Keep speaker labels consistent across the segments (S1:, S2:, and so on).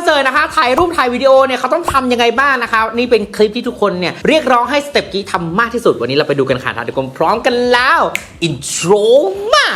S1: อนเสิร์ตนะคะถ่ายรูปถ่ายวิดีโอเนี่ยเขาต้องทำยังไงบ้างนะคะนี่เป็นคลิปที่ทุกคนเนี่ยเรียกร้องให้สเต็ปกี้ทำมากที่สุดวันนี้เราไปดูกันค่ะทุกคนพร้อมกันแล้วอินโทรมา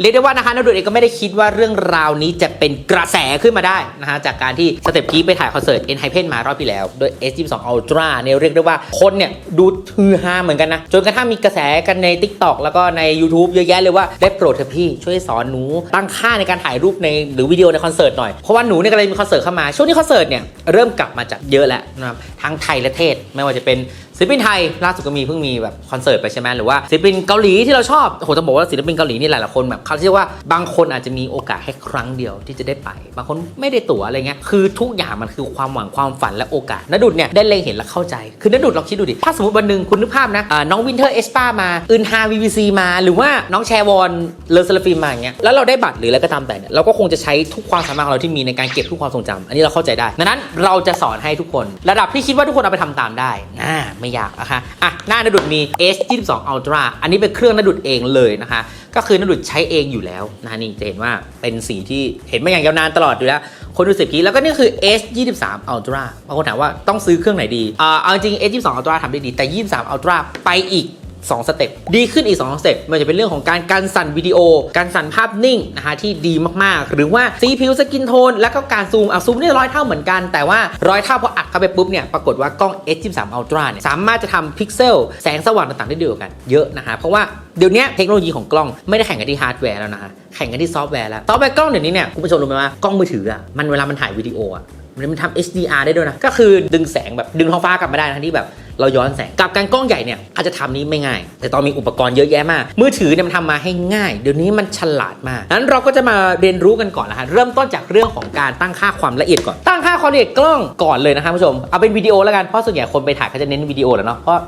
S1: เรียกได้ว่านะคะนดุดเองก็ไม่ได้คิดว่าเรื่องราวนี้จะเป็นกระแสขึ้นมาได้นะฮะจากการที่สเต็ปกี้ไปถ่ายคอนเสิร์ต n h y p e n มารอบที่แล้ว โดย S22 Ultra เนี่ยเรียกได้ว่าคนเนี่ยดูฮือฮาเหมือนกันนะ จนกระทั่งมีกระแสกันใน TikTok แล้วก็ใน YouTube เยอะแยะเลยว่าได้โปรดเถอะพี่ช่วยสอนหนูตั้งค่าในการถ่ายรูปในหรือวิดีโอในคอนเสิร์ตหน่อย เพราะว่าหนูเนี่ยกำลังมีคอนเสิร์ตเข้ามาช่วงนี้คอนเสิร์ตเนี่ยเริ่มกลับมาจัดเยอะแล้วนะครับทั้งไทยและเทศไม่ว่าจะเป็น ศิลปินไทยล่าสุดก็มีเพิ่งมีแบบคอนเสิร์ตไปใช่ไหมหรือว่าศิลปินเกาหลีที่เราชอบโอ้โหต้องบอกว่าศิลปินเกาหลีนี่หลายๆคนแบบเขาเรียกว่าบางคนอาจจะมีโอกาสแค่ครั้งเดียวที่จะได้ไป บางคนไม่ได้ตั๋วอะไรเงี้ยคือทุกอย่างมันคือความหวังความฝันและโอกาสนดุดเนี่ยได้เล็งเห็นและเข้าใจคือนดุดลองคิดดูดิถ้าสมมติวันหนึ่งคุณนึกภาพนะอ่าน้องวินเทอร์เอสปามาอึนฮาวีวีซีมาหรือว่าน้องแชร์วอนเลอร์ซลฟิมมาอย่างเงี้ยแล้วเราได้บัตรหรืออะไรก็ตามแต่เนี่ยเราก็คงจะใช้ทุกความสามารถของเราที่มีในการเก็บทุกความทรงจำอันนี้เราเข้าใจได้ดังนั้นเราจะสอนให้ทุกคน ระดับที่คิดว่าทุกคนเอาไปทำตามได้น่าไม่ยากนะคะอะหน้านาดุดมี S22 Ultra อันนี้เป็นเครื่องนาดุดเองเลยนะคะ ก็คือนาดุดใช้เองอยู่แล้วนะนี่จะเห็นว่าเป็นสีที่เห็นมาอย่างยาวนานตลอดอยู่แล้ว คนดูสิบกีแล้วก็นี่คือ S23 Ultra บางคนถามว่าต้องซื้อเครื่องไหนดีอ่าเอาจริง S22 Ultra ทำได้ดีแต่ 23 Ultra ไปอีก 2 สเต็ปดีขึ้นอีก 2 สเต็ปมันจะเป็นเรื่องของการการสั่นวิดีโอ การสั่นภาพนิ่งนะคะที่ดีมากๆ หรือว่าสีผิวสกินโทน แล้วก็การซูมอะซูมนี่ร้อยเท่าเหมือนกัน แต่ว่าร้อยเท่าพออัดเข้าไปปุ๊บเนี่ยปรากฏว่ากล้อง S23 Ultra เนี่ยสามารถจะทำพิกเซลแสงสว่างต่างๆได้ดีกว่ากันเยอะนะคะเพราะว่าเดี๋ยวนี้เทคโนโลยีของกล้องไม่ได้แข่งกันที่ฮาร์ดแวร์แล้วนะคะแข่งกันที่ซอฟต์แวร์แล้วซอฟต์แวร์กล้องเดี๋ยวนี้เนี่ยคุณผู้ชมรู้ไหมว่ากล้องมือถืออะมันเวลามันถ่ายวิดีโออะ มันทำ HDR ได้ด้วยนะ ก็คือดึงแสงแบบดึงท้องฟ้ากลับมาได้นะที่แบบเราย้อนแสงกับการกล้องใหญ่เนี่ยอาจจะทำนี้ไม่ง่าย แต่ตอนมีอุปกรณ์เยอะแยะมาก มือถือเนี่ยมันทำมาให้ง่าย เดี๋ยวนี้มันฉลาดมากนั้นเราก็จะมาเรียนรู้กันก่อนนะฮะเริ่มต้นจากเรื่องของการตั้งค่าความละเอียดก่อนตั้งค่าความละเอียดกล้องก่อนเลยนะครับผู้ชมเอาเป็นวิดีโอแล้วกันเพราะส่วนใหญ่คนไปถ่ายเขาจะเน้นวิดีโอแหล้วเนาะเพราะ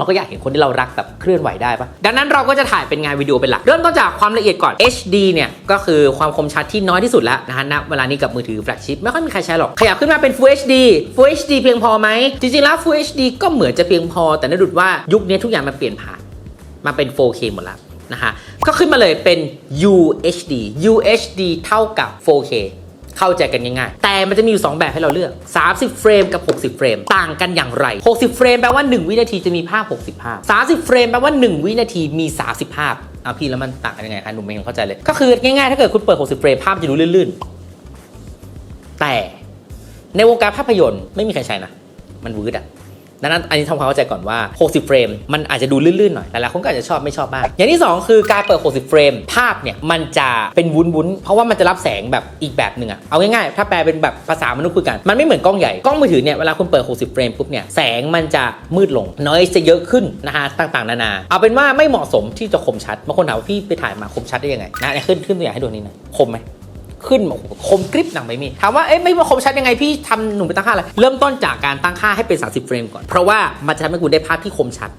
S1: เราก็อยากเห็นคนที่เรารักแบบเคลื่อนไหวได้ปะดังนั้นเราก็จะถ่ายเป็นงานวิดีโอเป็นหลัก เริ่มต้นจากความละเอียดก่อน HD เนี่ยก็คือความคมชัดที่น้อยที่สุดแล้วนะฮะณเวลานี้กับมือถือแฟลชชิพไม่ค่อยมีใครใช้หรอก ขยับขึ้นมาเป็น Full HD Full HD เพียงพอไหมจริงๆแล้ว Full HD ก็เหมือนจะเพียงพอ แต่น่าดุดว่ายุคนี้ทุกอย่างมันเปลี่ยนผ่านมาเป็น 4K หมดแล้วนะคะก็ขึ้นมาเลยเป็น UHD UHD เท่ากับ 4K เข้าใจกันง่ายๆ แต่มันจะมีอยู่ 2 แบบให้เราเลือก 30 เฟรมกับ 60 เฟรม ต่างกันอย่างไร 60 เฟรมแปลว่า 1 วินาทีจะมีภาพ 60 ภาพ 30 เฟรมแปลว่า 1 วินาทีมี 30 ภาพเอาพี่แล้วมันต่างกันยังไงคะหนุ่มเองเข้าใจเลย ก็คือง่ายๆ ถ้าเกิดคุณเปิด 60 เฟรมภาพจะดูลื่นๆ แต่ในวงการภาพยนตร์ไม่มีใครใช้นะ มันวืดอะ ดังนั้นอันนี้ทำความเข้าใจก่อนว่า 60 เฟรม มันอาจจะดูลื่นๆหน่อยหลายๆคนก็อาจจะชอบไม่ชอบบ้างอย่างที่ 2 คือการเปิด 60 เฟรม ภาพเนี่ยมันจะเป็นวุ้นๆเพราะว่ามันจะรับแสงแบบอีกแบบหนึ่งอะเอาง่ายๆถ้าแปลเป็นแบบภาษามนุษย์คุยกันมันไม่เหมือนกล้องใหญ่กล้องมือถือเนี่ยเวลาคุณเปิด 60 เฟรมปุ๊บเนี่ยแสงมันจะมืดลงน้อยจะเยอะขึ้นนะฮะต่างๆ นานา เอาเป็นว่าไม่เหมาะสมที่จะคมชัดบางคนถามว่าพี่ไปถ่ายมาคมชัดได้ยังไงนะขึ้นขึ้นตัวอย่างให้ดูนี่นะคมไหม ขึ้นมาโหคมกริบหนังไม่มีถามว่าเอ๊ะไม่มาคมชัดยังไงพี่ทำหนุ่มไปตั้งค่าอะไรเริ่มต้นจากการตั้งค่าให้เป็น 30 เฟรมก่อน เพราะว่ามันจะทำให้คุณได้ภาพที่คมชัด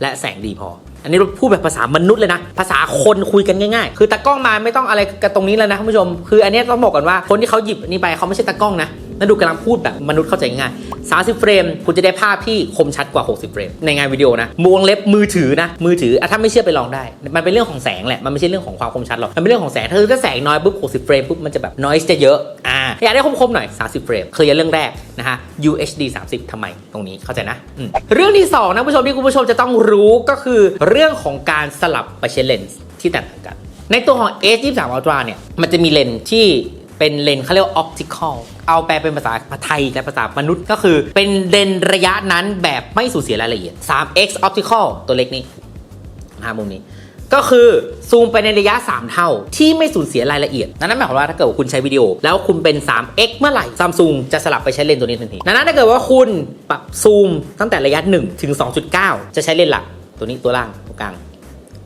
S1: และแสงดีพอ อันนี้เราพูดแบบภาษามนุษย์เลยนะ ภาษาคนคุยกันง่ายๆ คือตากล้องมาไม่ต้องอะไรกับตรงนี้แล้วนะคุณผู้ชม คืออันนี้ต้องบอกก่อนว่าคนที่เขาหยิบอันนี้ไปเขาไม่ใช่ตากล้องนะ นั่นดูกำลังพูดแบบมนุษย์เข้าใจง่าย 30 เฟรม คุณจะได้ภาพที่คมชัดกว่า 60 เฟรม ในงานวิดีโอนะมวงเล็บมือถือนะ มือถืออะถ้าไม่เชื่อไปลองได้ มันเป็นเรื่องของแสงแหละ มันไม่ใช่เรื่องของความคมชัดหรอก มันเป็นเรื่องของแสง ถ้าถ้าแสงน้อยปุ๊บ 60 เฟรมปุ๊บ มันจะแบบ noise จะเยอะ อ่า อยากได้คมๆหน่อย 30 เฟรม เคลียร์เรื่องแรกนะฮะ UHD 30ทำไม ตรงนี้เข้าใจนะอืมเรื่องที่สองนะคุณผู้ชมที่คุณผู้ชมจะต้องรู้ก็คือเรื่องของการสลับไปใช้เลนส์ที่แตกต่างกันในตัวของ S23 Ultra เนี่ย มันจะมีเลนส์ที่ เป็นเลนเขาเรียกว่า optical เอาแปลเป็นภาษาไทยและภาษามนุษย์ก็คือ เป็นเลนระยะนั้นแบบไม่สูญเสียรายละเอียด 3x optical ตัวเล็กนี้นะมุมนี้ ก็คือซูมไปในระยะ 3 เท่า ที่ไม่สูญเสียรายละเอียด นั่นหมายความว่าถ้าเกิดว่าคุณใช้วิดีโอ แล้วคุณเป็น 3x เมื่อไหร่ซัมซุงจะสลับไปใช้เลนส์ตัวนี้ทันทีนั้นถ้าเกิดว่าคุณปรับซูมตั้งแต่ระยะ 1 ถึง 2.9 จะใช้เลนส์หลักตัวนี้ตัวล่างตัวกลาง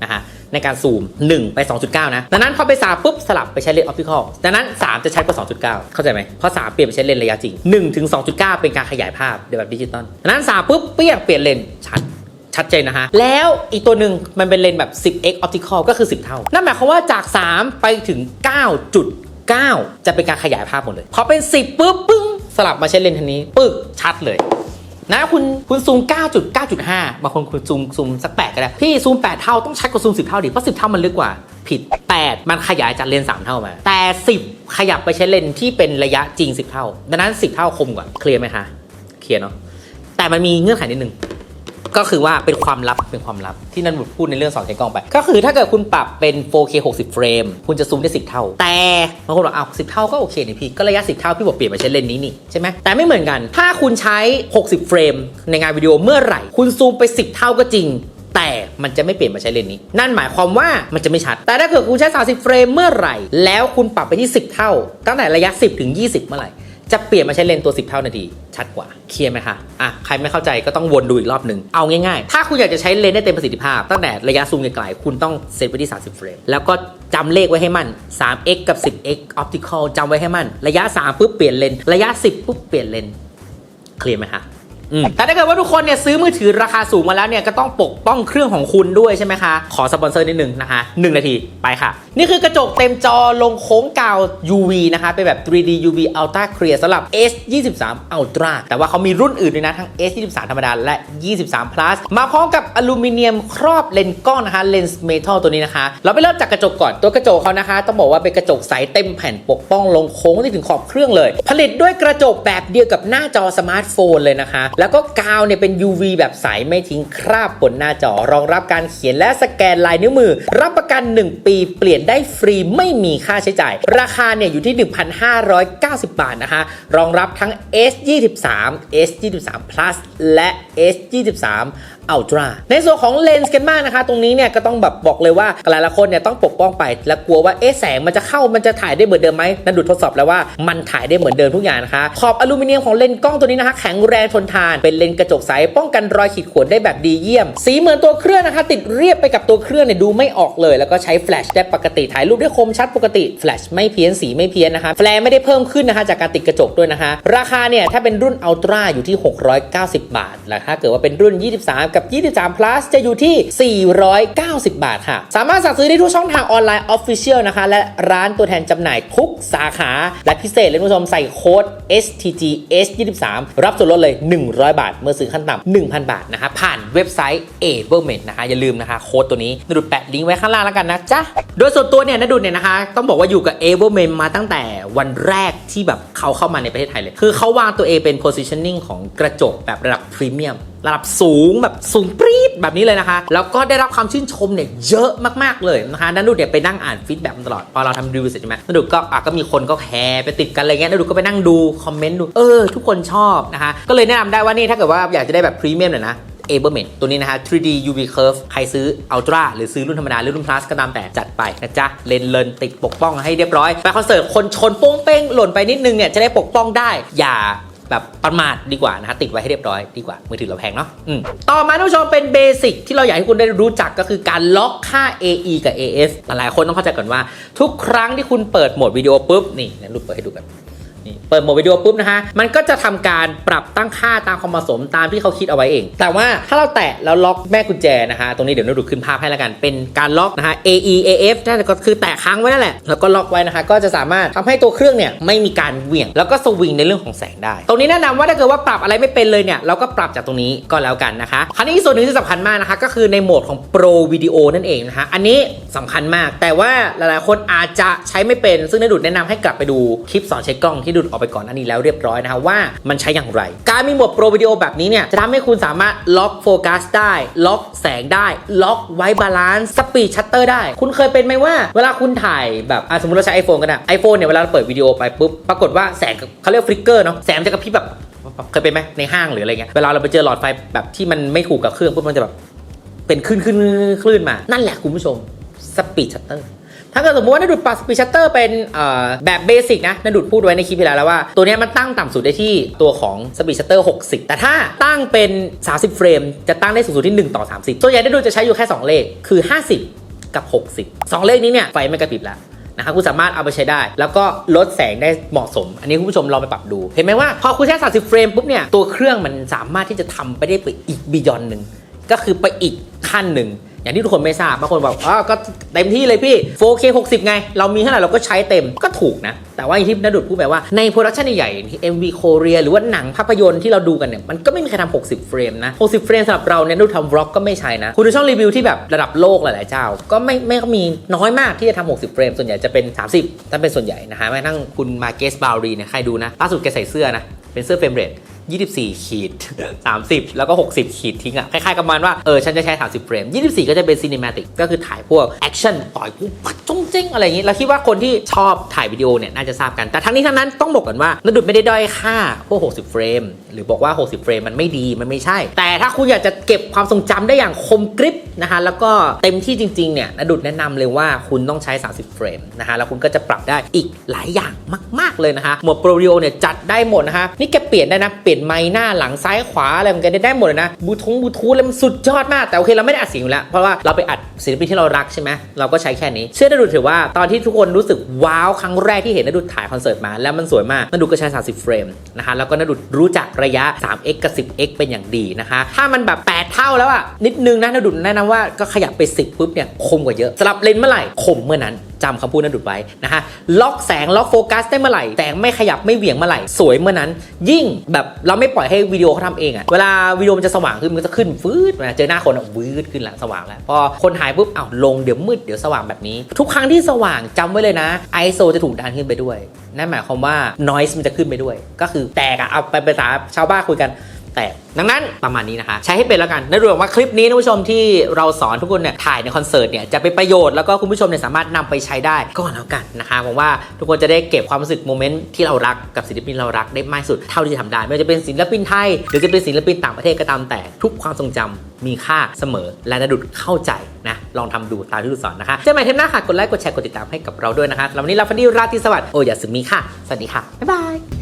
S1: นะฮะ ในการซูม 1 ไป 2.9 นะ ดังนั้นพอไป 3 ปุ๊บ สลับไปใช้เลนส์ออปติคอลดังนั้น 3 จะใชัดกว่า 2.9 เข้าใจไหมเพราะ 3 เปลี่ยนไปใช้เลนส์ระยะจริง 1 ถึง 2.9 เป็นการขยายภาพในแบบดิจิตอลดังนั้น 3 ปุ๊บเปลี่ยนเปลี่ยนเลนส์ชัดชัดเจนนะฮะ แล้วอีกตัวหนึ่งมันเป็นเลนส์แบบ 10x optical ก็คือ 10 เท่า นั่นหมายความว่าจาก 3 ไปถึง 9.9 จะเป็นการขยายภาพหมดเลย พอเป็น 10ปุ๊บปึ้งสลับมาใช้เลนส์ทันนี้ปึ๊กชัดเลย นะคุณคุณซูม 9.9.5 บางคนคุณซูมซูมสัก 8 ก็ได้ พี่ซูม 8 เท่าต้องชัดกว่าซูม 10 เท่าดิ เพราะ 10 เท่ามันลึกกว่าผิด 8 มันขยายจากเลนส์3เท่ามา แต่ 10 ขยับไปใช้เลนส์ที่เป็นระยะจริง 10 เท่า ดังนั้น 10 เท่าคมกว่าเคลียร์ไหมคะเคลียร์เนาะแต่มันมีเงื่อนไขนิดนึง ก็คือว่าเป็นความลับเป็นความลับที่นันบุตรพูดในเรื่องสองใช้กล้องไป ก็คือถ้าเกิดคุณปรับเป็น 4K 60 เฟรม คุณจะซูมได้ 10 เท่า แต่บางคนบอกอ้าว10 เท่าก็โอเคนี่พี่ ก็ระยะ 10 เท่าพี่บอกเปลี่ยนมาใช้เลนส์นี้นี่ใช่ไหมแต่ไม่เหมือนกัน ถ้าคุณใช้ 60 เฟรม ในงานวิดีโอเมื่อไหร่ คุณซูมไป 10 เท่าก็จริงแต่มันจะไม่เปลี่ยนมาใช้เลนส์นี้ นั่นหมายความว่ามันจะไม่ชัด แต่ถ้าเกิดคุณใช้ 30 เฟรมเมื่อไหร่ แล้วคุณปรับไปที่ 10 เท่า ตั้งแต่ระยะ 10 ถึง 20 เมื่อไหร่ จะเปลี่ยนมาใช้เลนตัว 10 เท่านาที ชัดกว่า เคลียร์ไหมคะ อะ ใครไม่เข้าใจก็ต้องวนดูอีกรอบหนึ่ง เอาง่ายๆ ถ้าคุณอยากจะใช้เลนได้เต็มประสิทธิภาพ ตั้งแต่ระยะซูมไกลๆ คุณต้องเซตไว้ที่ 30 เฟรม แล้วก็จำเลขไว้ให้มั่น 3x กับ 10x optical จำไว้ให้มั่นระยะ 3 ปุ๊บเปลี่ยนเลน ระยะ 10 ปุ๊บเปลี่ยนเลน เคลียร์ไหมคะ แต่ถ้าเกิดว่าทุกคนเนี่ยซื้อมือถือราคาสูงมาแล้วเนี่ยก็ต้องปกป้องเครื่องของคุณด้วยใช่ไหมคะ ขอสปอนเซอร์นิดหนึ่งนะคะ1นาทีไปค่ะ นี่คือกระจกเต็มจอลงโค้งกาว UV นะคะ เป็นแบบ 3D UV Ultra Clear สำหรับ S23 Ultra แต่ว่าเขามีรุ่นอื่นด้วยนะ ทั้ง S23 ธรรมดาและ 23 plus มาพร้อมกับอลูมิเนียมครอบเลนส์กล้องนะคะเลนส์เมทัลตัวนี้นะคะ เราไปเริ่มจากกระจกก่อนตัวกระจกเขานะคะ ต้องบอกว่าเป็นกระจกใสเต็มแผ่นปกป้องลงโค้งที่ถึงขอบเครื่องเลย ผลิตด้วยกระจกแบบเดียวกับหน้าจอสมาร์ทโฟนเลยนะคะแล้วก็กาวเนี่ยเป็น UV แบบใสไม่ทิ้งคราบบนหน้าจอ รองรับการเขียนและสแกนลายนิ้วมือ รับประกัน 1 ปีเปลี่ยนได้ฟรีไม่มีค่าใช้จ่าย ราคาเนี่ยอยู่ที่ 1,590 บาทนะคะ รองรับทั้ง S23 S23 Plus และ S23 Ultra ในส่วนของเลนส์กันบ้างนะคะ ตรงนี้เนี่ยก็ต้องแบบบอกเลยว่าหลายๆคนเนี่ยต้องปกป้องไป และกลัวว่าเอ๊ะแสงมันจะเข้ามันจะถ่ายได้เหมือนเดิมไหมนั่นดูทดสอบแล้วว่ามันถ่ายได้เหมือนเดิมทุกอย่างนะคะขอบอลูมิเนียมของเลนส์กล้องตัวนี้นะคะแข็งแรงทนทานเป็นเลนส์กระจกใสป้องกันรอยขีดข่วนได้แบบดีเยี่ยม สีเหมือนตัวเครื่องนะคะ ติดเรียบไปกับตัวเครื่องเนี่ยดูไม่ออกเลย แล้วก็ใช้แฟลชได้ปกติถ่ายรูปได้คมชัดปกติแฟลชไม่เพี้ยนสีไม่เพี้ยนนะคะแฟลชไม่ได้เพิ่มขึ้นนะคะจากการติดกระจกด้วยนะคะ ราคาเนี่ยถ้าเป็นรุ่นอัลตร้าอยู่ที่ 690 บาทแล้วถ้าเกิดว่าเป็นรุ่น 23กับ 23 plus จะอยู่ที่ 490 บาทค่ะ สามารถสั่งซื้อได้ทุกช่องทางออนไลน์ Official นะคะ และร้านตัวแทนจำหน่ายทุกสาขา และพิเศษเลยคุณผู้ชมใส่โค้ด STG S23 รับส่วนลดเลย 100 บาท เมื่อซื้อขั้นต่ำ1,000 บาทนะคะ ผ่านเว็บไซต์ a b l e m e n t นะคะอย่าลืมนะคะโค้ดตัวนี้นดุดแปะลิงก์ไว้ข้างล่างแล้วกันนะจ๊ะโดยส่วนตัวเนี่ยนดุดเนี่ยนะคะต้องบอกว่าอยู่กับ a b l e m e n t มาตั้งแต่วันแรกที่แบบเขาเข้ามาในประเทศไทยเลย คือเขาวางตัวเองเป็น positioning ของกระจกแบบระดับพรีเมียม ระดับสูงแบบสูงปรี๊ดแบบนี้เลยนะคะ แล้วก็ได้รับความชื่นชมเนี่ยเยอะมากๆเลยนะคะนันดูเนี่ยไปนั่งอ่านฟีดแบ็กตลอด พอเราทำรีวิวเสร็จใช่ไหมนันดูก็อะก็มีคนก็แคร์ไปติดกันอะไรเงี้ยนันดูก็ไปนั่งดูคอมเมนต์ดู เออ ทุกคนชอบนะคะ ก็เลยแนะนำได้ว่านี่ถ้าเกิดว่าอยากจะได้แบบพรีเมียมหน่อยนะ a b e r m e n ตัวนี้นะฮะ 3D UV Curve ใครซื้อ Ultra หรือซื้อรุ่นธรรมดา หรือรุ่น Plus ก็ตามแต่จัดไปนะจ๊ะ เลนเลนติดปกป้องให้เรียบร้อย ไปคอนเสิร์ตคนชนโป้งเป้งหล่นไปนิดนึงเนี่ยจะได้ปกป้องได้ อย่า แบบประมาทดีกว่านะฮะติดไว้ให้เรียบร้อยดีกว่ามือถือเราแพงเนาะอืมต่อมาท่านผู้ชมเป็นเบสิกที่เราอยากให้คุณได้รู้จักก็คือการล็อกค่า AE กับ AF หลายคนต้องเข้าใจก่อนว่า ทุกครั้งที่คุณเปิดโหมดวิดีโอปุ๊บนี่นะรูปเปิดให้ดูกัน นี่เปิดโหมดวิดีโอปุ๊บนะฮะ มันก็จะทำการปรับตั้งค่าตามความเหมาะสมตามที่เขาคิดเอาไว้เอง แต่ว่าถ้าเราแตะแล้วล็อกแม่กุญแจนะฮะ ตรงนี้เดี๋ยวเราดูขึ้นภาพให้แล้วกัน เป็นการล็อกนะฮะ AE AF นั่นก็คือแตะค้างไว้นั่นแหละ แล้วก็ล็อกไว้นะฮะก็จะสามารถทำให้ตัวเครื่องเนี่ยไม่มีการเหวี่ยง แล้วก็สวิงในเรื่องของแสงได้ ตรงนี้แนะนำว่าถ้าเกิดว่าปรับอะไรไม่เป็นเลยเนี่ย เราก็ปรับจากตรงนี้ก็แล้วกันนะคะ คราวนี้ส่วนหนึ่งที่สำคัญมากนะคะ ก็คือในโหมดของ Pro Video นั่นเองนะฮะอันนี้สำคัญมาก แต่ว่าหลายๆ คนอาจจะใช้ไม่เป็น ซึ่งนายดุดแนะนำให้กลับไปดูคลิปสอนใช้กล้องที่ดุดออกไปก่อนหน้านี้แล้วเรียบร้อยนะฮะว่ามันใช้อย่างไร การมีหมวด Pro Video แบบนี้เนี่ยจะทำให้คุณสามารถล็อกโฟกัสได้ ล็อกแสงได้ ล็อกไว้บาลานซ์สปีดชัตเตอร์ได้ คุณเคยเป็นไหมว่า เวลาคุณถ่ายแบบสมมติเราใช้ iPhone กันอะ iPhone เนี่ยเวลาเราเปิดวิดีโอไปปุ๊บปรากฏว่าแสงเขาเรียกฟลิกเกอร์เนาะแสงจะกระพริบแบบเคยเป็นไหมในห้างหรืออะไรเงี้ยเวลาเราไปเจอหลอดไฟแบบที่มันไม่ถูกกับเครื่องปุ๊บมันจะแบบเป็นคลื่นคลื่นคลื่นมา นั่นแหละคุณผู้ชมสปีดชัตเตอร์ ถ้าเกิดสมมติว่านดูดปรับสปีชัตเตอร์เป็นแบบเบสิกนะนดูดพูดไว้ในคลิปที่แล้วแล้วว่า ตัวนี้มันตั้งต่ำสุดได้ที่ตัวของสปีชัตเตอร์60 แต่ถ้าตั้งเป็น 30 เฟรม จะตั้งได้สูงสุดที่ 1 ต่อ 30 ส่วนใหญ่นดูดจะใช้อยู่แค่ 2 เลขคือ 50 กับ 60 2 เลขนี้เนี่ยไฟไม่กระพริบแล้วนะครับคุณสามารถเอาไปใช้ได้ แล้วก็ลดแสงได้เหมาะสม อันนี้คุณผู้ชมลองไปปรับดู เห็นไหมว่าพอคุณใช้ 30 เฟรมปุ๊บเนี่ยตัวเครื่องมันสามารถที่จะทำไปได้ไปอีกบียอนหนึ่งก็คือไปอีกขั้นหนึ่ง อย่างที่ทุกคนไม่ทราบบางคนบอกอ๋อก็เต็มที่เลยพี่ 4K 60 ไง เรามีเท่าไหร่เราก็ใช้เต็มก็ถูกนะ แต่ว่าอย่างที่นดุดพูดไปว่าในโปรดักชันใหญ่ๆที่ MV โคเรียหรือว่าหนังภาพยนตร์ที่เราดูกันเนี่ยมันก็ไม่มีใครทำ60 เฟรมนะ 60 เฟรมสำหรับเราเนี่ยนดุดทำบล็อกก็ไม่ใช่นะ คุณดูช่องรีวิวที่แบบระดับโลกหลายๆเจ้า ก็ไม่ไม่ก็มีน้อยมากที่จะทำ60 เฟรมส่วนใหญ่จะเป็น 30ถ้าเป็นส่วนใหญ่นะฮะแม้ทั่งคุณมาเกสบาวรีเนี่ยใครดูนะล่าสุดแกใส่เสื้อนะเป็นเสื้อเฟรมเรท 24 ขีด 30 แล้วก็ 60 ขีดทิ้งอะคล้ายๆกับมันว่า เออ ฉันจะใช้ 30 เฟรม 24 ก็จะเป็นซีนิมาติกก็คือถ่ายพวกแอคชั่นต่อยปุ๊บปัดจ้ง เจ้งอะไรอย่างงี้แล้วคิดว่าคนที่ชอบถ่ายวิดีโอเนี่ยน่าจะทราบกัน แต่ทั้งนี้ทั้งนั้นต้องบอกกันว่านดุดไม่ได้ด้อยค่าพวก 60 เฟรม หรือบอกว่า 60 เฟรมมันไม่ดีมันไม่ใช่ แต่ถ้าคุณอยากจะเก็บความทรงจำได้อย่างคมกริบนะคะแล้วก็เต็มที่จริงๆเนี่ยนดุดแนะนำเลยว่าคุณต้องใช้ 30 เฟรมนะคะแล้วคุณก็จะปรับได้อีกหลายอย่างมาก ๆเลยนะคะหมวดโปรวิโอเนี่ยจัดได้หมดนะคะนี่แกเปลี่ยนได้นะเปลี่ยนไมค์หน้าหลังซ้ายขวาอะไรมันก็ได้ได้หมดเลยนะบูทงบูทูธอะไรมันสุดยอดมากแต่โอเคเราไม่ได้อัดเสียงอยู่แล้วเพราะว่าเราไปอัดศิลปินที่เรารักใช่ไหมเราก็ใช้แค่นี้เชื่อนดุดถือว่าตอนที่ทุกคนรู้สึกว้าวครั้งแรกที่เห็นนดุดถ่ายคอนเสิร์ตมา แล้วมันสวยมากนดุดก็ใช้ 30 เฟรมนะคะแล้วก็นดุดรู้จักระยะ 3x กับ 10x เป็นอย่างดีนะคะถ้ามันแบบ 8 เท่าแล้วอะนิดนึงนะนดุดแนะนำว่าก็ขยับไป 10ปุ๊บเนี่ยคมกว่าเยอะสลับเลนเมื่อไหร่คมเมื่อนั้น จำคำพูดนั้นดุดไว้นะคะล็อกแสงล็อกโฟกัสได้เมื่อไหร่แสงไม่ขยับไม่เหวี่ยงเมื่อไหร่สวยเมื่อนั้น ยิ่งแบบเราไม่ปล่อยให้วิดีโอเขาทำเองอะเวลาวิดีโอมันจะสว่างขึ้นมันก็จะขึ้นฟืดมาเจอหน้าคนอะวืดขึ้นละสว่างแล้วพอคนถ่ายปุ๊บอ้าวลงเดี๋ยวมืดเดี๋ยวสว่างแบบนี้ ทุกครั้งที่สว่างจำไว้เลยนะ ISO จะถูกดันขึ้นไปด้วยนั่นหมายความว่า noise มันจะขึ้นไปด้วย ก็คือแตกอะเอาไปภาษาชาวบ้านคุยกัน แต่ดังนั้นประมาณนี้นะคะ ใช้ให้เป็นแล้วกันและรวมว่าคลิปนี้ท่านผู้ชมที่เราสอนทุกคนเนี่ยถ่ายในคอนเสิร์ตเนี่ยจะเป็นประโยชน์แล้วก็คุณผู้ชมเนี่ยสามารถนำไปใช้ได้ก็แล้วกันนะคะผมว่าทุกคนจะได้เก็บความรู้สึกโมเมนต์ที่เรารักกับศิลปินเรารักได้มากสุดเท่าที่จะทำได้ไม่ว่าจะเป็นศิลปินไทยหรือจะเป็นศิลปินต่างประเทศก็ตามแต่ทุกความทรงจำมีค่าเสมอและนดุดเข้าใจนะ ลองทำดูตามที่ดุดสอนนะคะเจอกันใหม่เทปหน้าค่ะ กดไลค์ กดแชร์ กดติดตามให้กับเราด้วยนะคะแล้ววันนี้เราฟันดี้ราตรีสวัสดิ์โอยาสึมิค่ะ สวัสดีค่ะ บ๊ายบาย